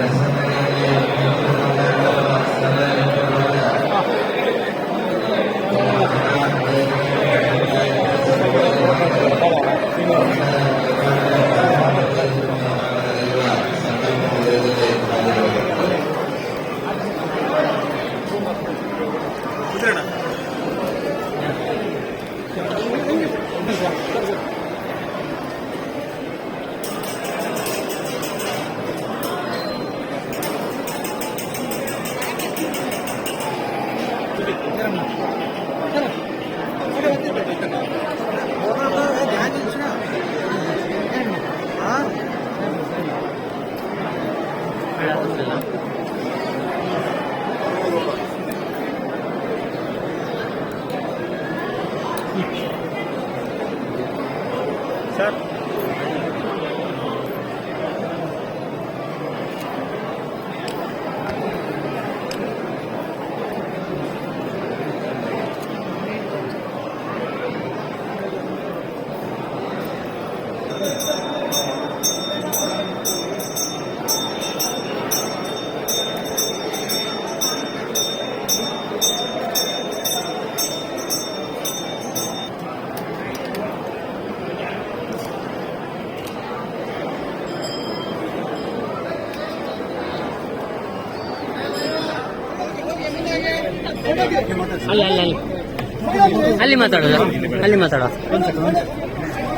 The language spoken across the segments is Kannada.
gracias. ಅಲ್ಲಿ ಅಲ್ಲಿ ಅಲ್ಲಿ ಅಲ್ಲಿ ಮಾತಾಡೋದು. ಅಲ್ಲಿ ಮಾತಾಡೋ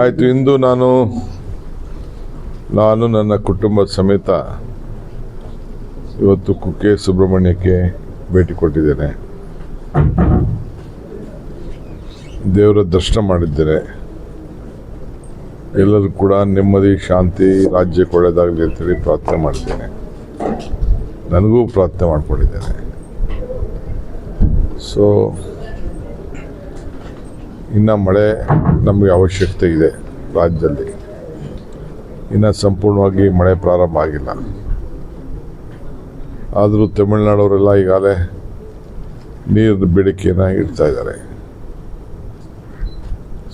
ಆಯ್ತು, ಇಂದು ನಾನು ನಾನು ನನ್ನ ಕುಟುಂಬದ ಸಮೇತ ಇವತ್ತು ಕುಕ್ಕೆ ಸುಬ್ರಹ್ಮಣ್ಯಕ್ಕೆ ಭೇಟಿ ಕೊಟ್ಟಿದ್ದೇನೆ. ದೇವರ ದರ್ಶನ ಮಾಡಿದ್ದೇನೆ. ಎಲ್ಲರೂ ಕೂಡ ನೆಮ್ಮದಿ, ಶಾಂತಿ ರಾಜ್ಯಕ್ಕೆ ಅಂತ ಅಂತೇಳಿ ಪ್ರಾರ್ಥನೆ ಮಾಡಿದ್ದೇನೆ. ನನಗೂ ಪ್ರಾರ್ಥನೆ ಮಾಡಿಕೊಂಡಿದ್ದೇನೆ. ಸೊ ಇನ್ನು ಮಳೆ ನಮಗೆ ಅವಶ್ಯಕತೆ ಇದೆ ರಾಜ್ಯದಲ್ಲಿ. ಇನ್ನು ಸಂಪೂರ್ಣವಾಗಿ ಮಳೆ ಪ್ರಾರಂಭ ಆಗಿಲ್ಲ. ಆದರೂ ತಮಿಳುನಾಡವರೆಲ್ಲ ಈಗಾಗಲೇ ನೀರಿನ ಬೇಡಿಕೆಯನ್ನು ಇಡ್ತಾ ಇದ್ದಾರೆ.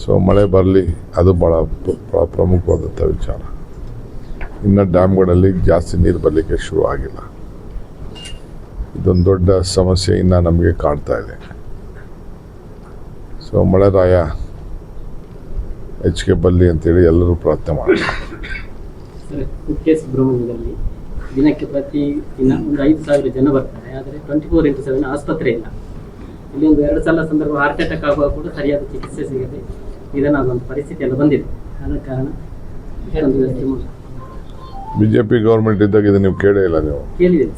ಸೊ ಮಳೆ ಬರಲಿ, ಅದು ಭಾಳ ಪ್ರ- ಪ್ರ- ಪ್ರಮುಖವಾದಂಥ ವಿಚಾರ. ಇನ್ನು ಡ್ಯಾಮ್ಗಳಲ್ಲಿ ಜಾಸ್ತಿ ನೀರು ಬರಲಿಕ್ಕೆ ಶುರು ಆಗಿಲ್ಲ. ಇದೊಂದು ದೊಡ್ಡ ಸಮಸ್ಯೆ ಇನ್ನು ನಮಗೆ ಕಾಣ್ತಾ ಇದೆ. ಸೊ ಮಳೆರಾಯ ಹೆಚ್ಚಿಗೆ ಬಲ್ಲಿ ಅಂತೇಳಿ ಎಲ್ಲರೂ ಪ್ರಾರ್ಥನೆ ಮಾಡಿ ಸರ್ ಕುಕ್ಕೆ ಸುಬ್ರಹ್ಮಣ್ಯದಲ್ಲಿ ದಿನಕ್ಕೆ ಪ್ರತಿ ದಿನ ಒಂದು ಐದು ಸಾವಿರ ಜನ ಬರ್ತಾರೆ ಆದರೆ ಟ್ವೆಂಟಿ ಫೋರ್ ಇಂಟು ಸೆವೆನ್ ಆಸ್ಪತ್ರೆ ಇಲ್ಲ. ಇಲ್ಲಿ ಒಂದು ಎರಡು ಸಲ ಸಂದರ್ಭ ಹಾರ್ಟ್ ಅಟ್ಯಾಕ್ ಆಗುವಾಗ ಕೂಡ ಸರಿಯಾದ ಚಿಕಿತ್ಸೆ ಸಿಗದೆ ಇದನ್ನಾಗುವಂಥ ಪರಿಸ್ಥಿತಿ ಎಲ್ಲ ಬಂದಿದೆ. ಆದ ಕಾರಣ ಒಂದು ವ್ಯವಸ್ಥೆ ಮಾಡಿ ಬಿ ಜೆ ಪಿ ಗೌರ್ಮೆಂಟ್ ಇದ್ದಾಗ ಇದು ನೀವು ಕೇಳೇ ಇಲ್ಲ ನೀವು. ಕೇಳಿದ್ದೇವೆ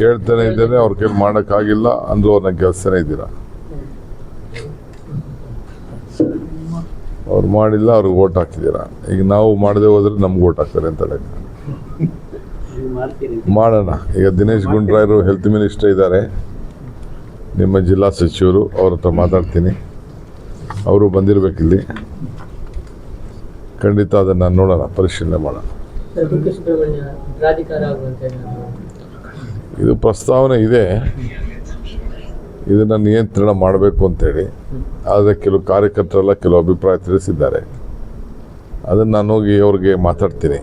ಕೇಳ್ತಾನೆ ಇದ್ದೇನೆ, ಅವ್ರ ಕೇಳಿ ಮಾಡೋಕ್ಕಾಗಿಲ್ಲ, ಅಂದ್ರೂ ಅವ್ರನ್ನ ಕೆಲಸನೇ ಇದ್ದೀರಾ? ಅವ್ರು ಮಾಡಿಲ್ಲ, ಅವ್ರಿಗೆ ಓಟ್ ಹಾಕಿದ್ದೀರಾ? ಈಗ ನಾವು ಮಾಡದೆ ಹೋದ್ರೆ ನಮ್ಗೆ ಓಟ್ ಹಾಕ್ತಾರೆ ಅಂತ. ಮಾಡೋಣ. ಈಗ ದಿನೇಶ್ ಗುಂಡ್ರಾಯರು ಹೆಲ್ತ್ ಮಿನಿಸ್ಟರ್ ಇದ್ದಾರೆ. ನಿಮ್ಮ ಜಿಲ್ಲಾ ಸಚಿವರು, ಅವ್ರ ಹತ್ರ ಮಾತಾಡ್ತೀನಿ. ಅವರು ಬಂದಿರಬೇಕಿಲ್ಲಿ. ಖಂಡಿತ ಅದನ್ನು ನೋಡೋಣ, ಪರಿಶೀಲನೆ ಮಾಡೋಣ. ಇದು ಪ್ರಸ್ತಾವನೆ ಇದೆ. ಇದನ್ನು ನಿಯಂತ್ರಣ ಮಾಡಬೇಕು ಅಂತೇಳಿ. ಆದರೆ ಕೆಲವು ಕಾರ್ಯಕರ್ತರೆಲ್ಲ ಕೆಲವು ಅಭಿಪ್ರಾಯ ತಿಳಿಸಿದ್ದಾರೆ. ಅದನ್ನು ನಾನು ಹೋಗಿ ಅವ್ರಿಗೆ ಮಾತಾಡ್ತೀನಿ.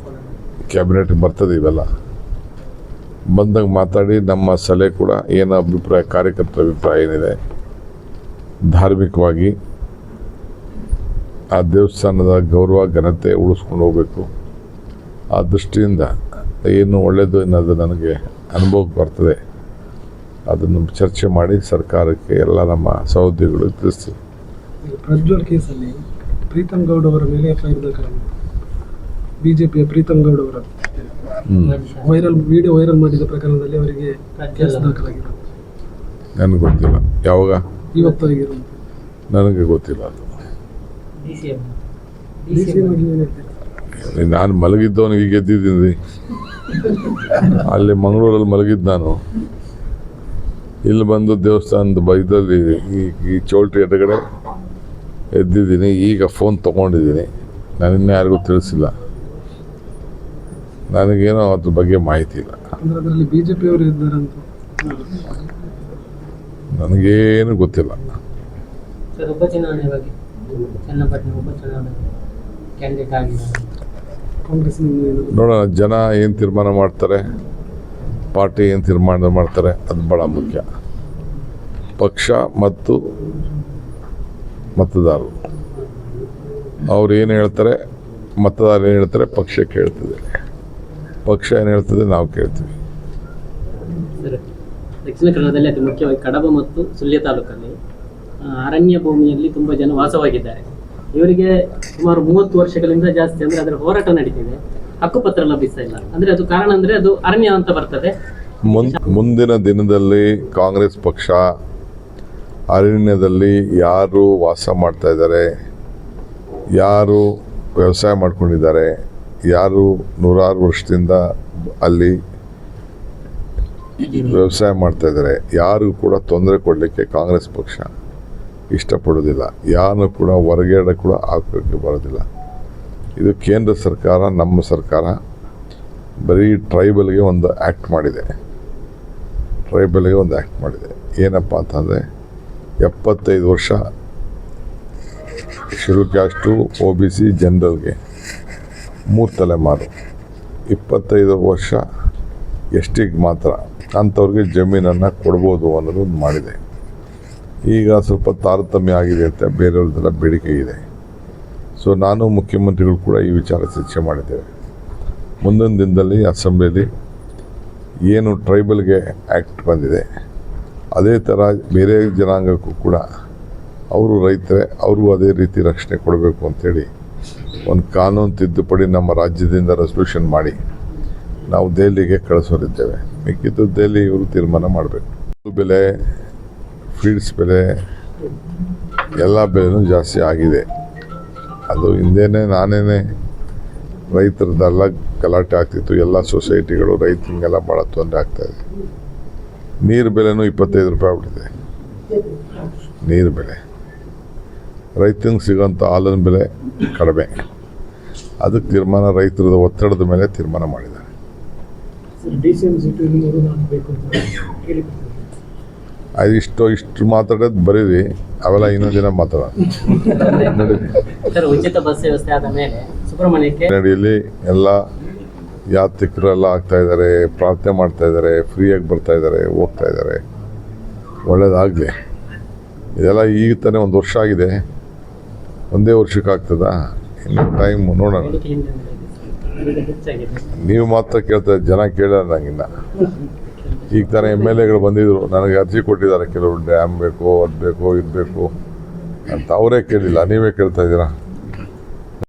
ಕ್ಯಾಬಿನೆಟ್ಗೆ ಬರ್ತದೆ ಇವೆಲ್ಲ. ಬಂದಾಗ ಮಾತಾಡಿ, ನಮ್ಮ ಸಲಹೆ ಕೂಡ ಏನು ಅಭಿಪ್ರಾಯ, ಕಾರ್ಯಕರ್ತರ ಅಭಿಪ್ರಾಯ ಏನಿದೆ. ಧಾರ್ಮಿಕವಾಗಿ ಆ ದೇವಸ್ಥಾನದ ಗೌರವ, ಘನತೆ ಉಳಿಸ್ಕೊಂಡು ಹೋಗಬೇಕು. ಆ ದೃಷ್ಟಿಯಿಂದ ಏನು ಒಳ್ಳೆಯದು ಅನ್ನೋದು ನನಗೆ ಅನುಭವಕ್ಕೆ ಬರ್ತದೆ. ಅದನ್ನು ಚರ್ಚೆ ಮಾಡಿ ಸರ್ಕಾರಕ್ಕೆ ಎಲ್ಲ ನಮ್ಮ ಸಹೋದ್ಯೋಗಿಗಳು ತಿಳಿಸ್ತೀವಿ. ಪ್ರಜ್ವಲ್ ಕೇಸಲ್ಲಿ ಪ್ರೀತಮ್ ಗೌಡ್ ಅವರ ಮೇಲೆ ಎಫ್ ಐ ಬಿಜೆಪಿಯ ಪ್ರೀತಮ್ ಗೌಡ್ ಅವರ ವೈರಲ್ ವಿಡಿಯೋ ವೈರಲ್ ಮಾಡಿದ ಪ್ರಕರಣದಲ್ಲಿ ಅವರಿಗೆ ಕೇಸ್ ನನಗೆ ಗೊತ್ತಿಲ್ಲ. ಯಾವಾಗ? ಇವತ್ತು ನನಗೆ ಗೊತ್ತಿಲ್ಲ ಅದು. ಡಿ ಸಿ ಬಗ್ಗೆ ಏನು ಹೇಳ್ತೀರಾ? ನಾನು ಮಲಗಿದ್ದವನಿಗೆ ಗೆದ್ದಿದ್ದೀನಿ. ಅಲ್ಲಿ ಮಂಗಳೂರಲ್ಲಿ ಮಲಗಿದ್ದು ನಾನು. ಇಲ್ಲಿ ಬಂದು ದೇವಸ್ಥಾನದ ಬೈದಲ್ಲಿ ಈ ಈ ಚೋಲ್ಟ್ರಿ ಎಡಗಡೆ ಎದ್ದಿದ್ದೀನಿ. ಈಗ ಫೋನ್ ತೊಗೊಂಡಿದ್ದೀನಿ. ನಾನು ಇನ್ನೂ ಯಾರಿಗೂ ತಿಳಿಸಿಲ್ಲ. ನನಗೇನೋ ಅದ್ರ ಬಗ್ಗೆ ಮಾಹಿತಿ ಇಲ್ಲ. ನನಗೇನು ಗೊತ್ತಿಲ್ಲ. ಸರ್ ಉಪಚುನಾವಣೆ ಬಗ್ಗೆ ಚನ್ನಪಟ್ಟಣ ಉಪಚುನಾವಣೆ ಕ್ಯಾಂಡಿಡೇಟ್ ಆಗಿದೆ ನೋಡೋಣ ಜನ ಏನು ತೀರ್ಮಾನ ಮಾಡ್ತಾರೆ ಪಾರ್ಟಿ ಏನು ತೀರ್ಮಾನ ಮಾಡ್ತಾರೆ ಅದು ಭಾಳ ಮುಖ್ಯ. ಪಕ್ಷ ಮತ್ತು ಮತದಾರರು. ಅವ್ರು ಏನು ಹೇಳ್ತಾರೆ ಮತದಾರರು ಏನು ಹೇಳ್ತಾರೆ ಪಕ್ಷ ಕೇಳ್ತದೆ. ಪಕ್ಷ ಏನು ಹೇಳ್ತದೆ ನಾವು ಕೇಳ್ತೀವಿ. ದಕ್ಷಿಣ ಕನ್ನಡದಲ್ಲಿ ಅತಿ ಮುಖ್ಯವಾಗಿ ಕಡಬ ಮತ್ತು ಸುಳ್ಯ ತಾಲೂಕಲ್ಲಿ ಅರಣ್ಯ ಭೂಮಿಯಲ್ಲಿ ತುಂಬ ಜನ ವಾಸವಾಗಿದ್ದಾರೆ. ಇವರಿಗೆ ಸುಮಾರು ಮೂವತ್ತು ವರ್ಷಗಳಿಂದ ಜಾಸ್ತಿ ಅಂದ್ರೆ ಅದರ ಹೋರಾಟ ನಡೀತಿದೆ. ಹಕ್ಕುಪತ್ರ ಲಭಿಸ್ತಾ ಇಲ್ಲ. ಅಂದ್ರೆ ಅದು ಕಾರಣ ಅಂದ್ರೆ ಅದು ಅರಣ್ಯ ಅಂತ ಬರ್ತದೆ. ಮುನ್ ಮುಂದಿನ ದಿನದಲ್ಲಿ ಕಾಂಗ್ರೆಸ್ ಪಕ್ಷ ಅರಣ್ಯದಲ್ಲಿ ಯಾರು ವಾಸ ಮಾಡ್ತಾ ಇದ್ದಾರೆ ಯಾರು ವ್ಯವಸಾಯ ಮಾಡ್ಕೊಂಡಿದ್ದಾರೆ ಯಾರು ನೂರಾರು ವರ್ಷದಿಂದ ಅಲ್ಲಿ ವ್ಯವಸಾಯ ಮಾಡ್ತಾ ಇದ್ದಾರೆ ಯಾರು ಕೂಡ ತೊಂದರೆ ಕೊಡಲಿಕ್ಕೆ ಕಾಂಗ್ರೆಸ್ ಪಕ್ಷ ಇಷ್ಟಪಡೋದಿಲ್ಲ ಯಾರು ಕೂಡ ಹೊರಗಡೆ ಕೂಡ ಹಾಕೋಕ್ಕೆ ಬರೋದಿಲ್ಲ. ಇದು ಕೇಂದ್ರ ಸರ್ಕಾರ, ನಮ್ಮ ಸರ್ಕಾರ ಬರೀ ಟ್ರೈಬಲ್ಗೆ ಒಂದು ಆ್ಯಕ್ಟ್ ಮಾಡಿದೆ. ಟ್ರೈಬಲ್ಗೆ ಒಂದು ಆ್ಯಕ್ಟ್ ಮಾಡಿದೆ. ಏನಪ್ಪ ಅಂತಂದರೆ, ಎಪ್ಪತ್ತೈದು ವರ್ಷ ಶುರು ಕ್ಯಾಸ್ಟು ಒ ಬಿ ಸಿ ಜನರಲ್ಗೆ ಮೂರು ತಲೆಮಾರು ಇಪ್ಪತ್ತೈದು ವರ್ಷ ಎಷ್ಟಿಗೆ ಮಾತ್ರ ಅಂಥವ್ರಿಗೆ ಜಮೀನನ್ನು ಕೊಡ್ಬೋದು ಅನ್ನೋದು ಮಾಡಿದೆ. ಈಗ ಸ್ವಲ್ಪ ತಾರತಮ್ಯ ಆಗಿದೆ ಅಂತ ಬೇರೆಯವ್ರದ್ದೆಲ್ಲ ಬೇಡಿಕೆ ಇದೆ. ಸೊ ನಾನು ಮುಖ್ಯಮಂತ್ರಿಗಳು ಕೂಡ ಈ ವಿಚಾರ ಚರ್ಚೆ ಮಾಡಿದ್ದೇವೆ. ಮುಂದಿನ ದಿನದಲ್ಲಿ ಅಸೆಂಬ್ಲಿಯಲ್ಲಿ ಏನು ಟ್ರೈಬಲ್ಗೆ ಆ್ಯಕ್ಟ್ ಬಂದಿದೆ, ಅದೇ ಥರ ಬೇರೆ ಜನಾಂಗಕ್ಕೂ ಕೂಡ ಅವರು ರೈತರೇ ಅವರು ಅದೇ ರೀತಿ ರಕ್ಷಣೆ ಕೊಡಬೇಕು ಅಂಥೇಳಿ ಒಂದು ಕಾನೂನು ತಿದ್ದುಪಡಿ ನಮ್ಮ ರಾಜ್ಯದಿಂದ ರೆಸೊಲ್ಯೂಷನ್ ಮಾಡಿ ನಾವು ದೆಹಲಿಗೆ ಕಳಿಸೋರಿದ್ದೇವೆ. ಮಿಕ್ಕಿದ್ದು ದೆಹಲಿ ಇವರು ತೀರ್ಮಾನ ಮಾಡಬೇಕು. ಬೆಲೆ ಫೀಡ್ಸ್ ಬೆಲೆ ಎಲ್ಲ ಬೆಲೆನೂ ಜಾಸ್ತಿ ಆಗಿದೆ. ಅದು ಹಿಂದೆನೇ ನಾನೇನೆ ರೈತರದ್ದೆಲ್ಲ ಗಲಾಟೆ ಆಗ್ತಿತ್ತು. ಎಲ್ಲ ಸೊಸೈಟಿಗಳು ರೈತರಿಗೆಲ್ಲ ಭಾಳ ತೊಂದರೆ ಆಗ್ತಾಯಿದೆ ನೀರು ಬೆಲೆನೂ ಇಪ್ಪತ್ತೈದು ರೂಪಾಯಿ ಆಗ್ಬಿಟ್ಟಿದೆ. ನೀರು ಬೆಲೆ. ರೈತನಿಗೆ ಸಿಗೋಂಥ ಹಾಲಿನ ಬೆಲೆ ಕಡಿಮೆ. ಅದಕ್ಕೆ ತೀರ್ಮಾನ ರೈತರದ ಒತ್ತಡದ ಮೇಲೆ ತೀರ್ಮಾನ ಮಾಡಿದ್ದಾರೆ. ಅದು ಇಷ್ಟು ಇಷ್ಟು ಮಾತಾಡೋದು ಬರೀರಿ ಅವೆಲ್ಲ ಇನ್ನೊಂದು ದಿನ ಮಾತಾಡೋಣ. ಉಚಿತ ಬಸ್ ವ್ಯವಸ್ಥೆ ಆದ ಮೇಲೆ ಸುಬ್ರಹ್ಮಣ್ಯಕ್ಕೆ ನಡಿಯಲ್ಲಿ ಎಲ್ಲ ಯಾತ್ರಿಕರೆಲ್ಲ ಆಗ್ತಾ ಇದ್ದಾರೆ ಪ್ರಾರ್ಥನೆ ಮಾಡ್ತಾ ಇದ್ದಾರೆ ಫ್ರೀಯಾಗಿ ಬರ್ತಾ ಇದ್ದಾರೆ ಹೋಗ್ತಾ ಇದ್ದಾರೆ. ಒಳ್ಳೇದಾಗಲಿ. ಇದೆಲ್ಲ ಈಗ ತಾನೇ ಒಂದು ವರ್ಷ ಆಗಿದೆ. ಒಂದೇ ವರ್ಷಕ್ಕೆ ಆಗ್ತದಾ? ಇನ್ನು ಟೈಮ್ ನೋಡೋಣ. ನೀವು ಮಾತ್ರ ಕೇಳ್ತಾ ಜನ ಕೇಳಲ್ಲ ನಂಗಿನ್ನ. ಈಗ ತರ ಎಂ ಎಲ್ ಎಗಳು ಬಂದಿದ್ರು. ನನಗೆ ಅರ್ಜಿ ಕೊಟ್ಟಿದ್ದಾರೆ. ಕೆಲವರು ಡ್ಯಾಮ್ ಬೇಕು, ಅದು ಬೇಕು, ಇದು ಬೇಕು ಅಂತ ಅವರೇ ಕೇಳಿಲ್ಲ. ನೀವೇ ಕೇಳ್ತಾ ಇದ್ದೀರಾ?